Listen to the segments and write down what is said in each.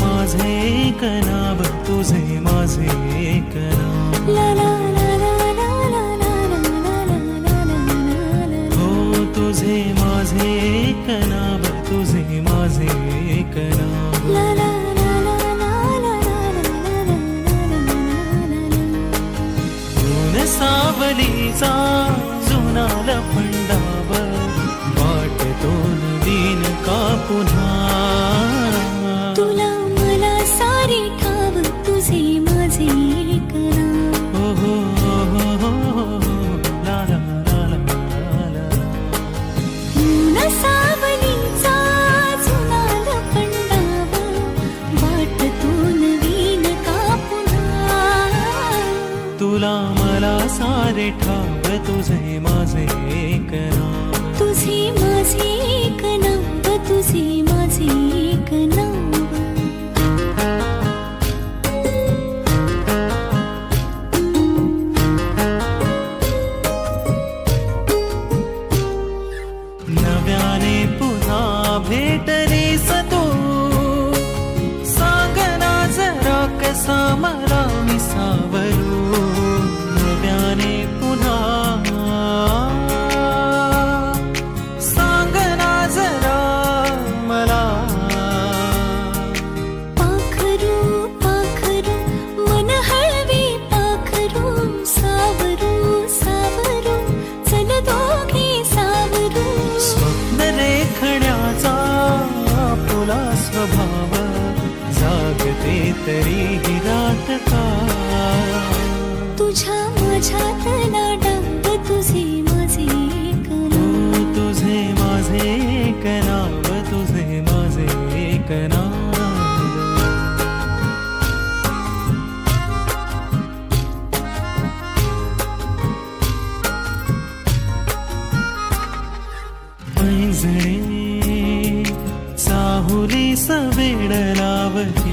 माझे कनाब तुझे माझे कनाब हो तुझे माझे कनाब तुझे माझे कनाब सावलीचा जुनाला फंडावर वाट दोन दिन का पुन्हा मला सारे ठाव तुझे माझे एक नाव. तुझे माझे एक नाव तुझे माझे एक नाव. नव्याने पुन्हा भेटलीस तू. सांग ना जरा कसा मला विसावरू जागते तरी रात का तुझ्या माझ्यात डांब तुझे माझे. तू तुझे माझे एक नाव तुझे माझे एक नाव चाहुली सवेड लावली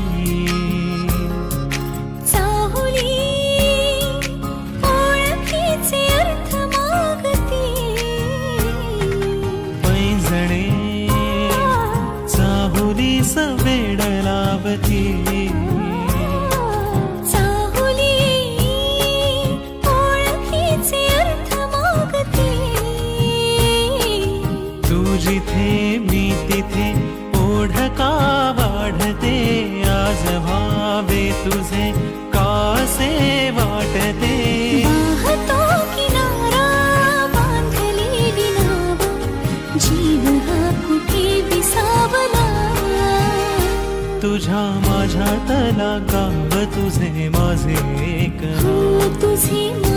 जिथे मी तिथे ओढ का वाढते आज भावे तुझे कासे वाटते? वाहतो किनारा बांधलेली नाव जीव हा तुझा माझा तला का तुझे माझे एक तुझे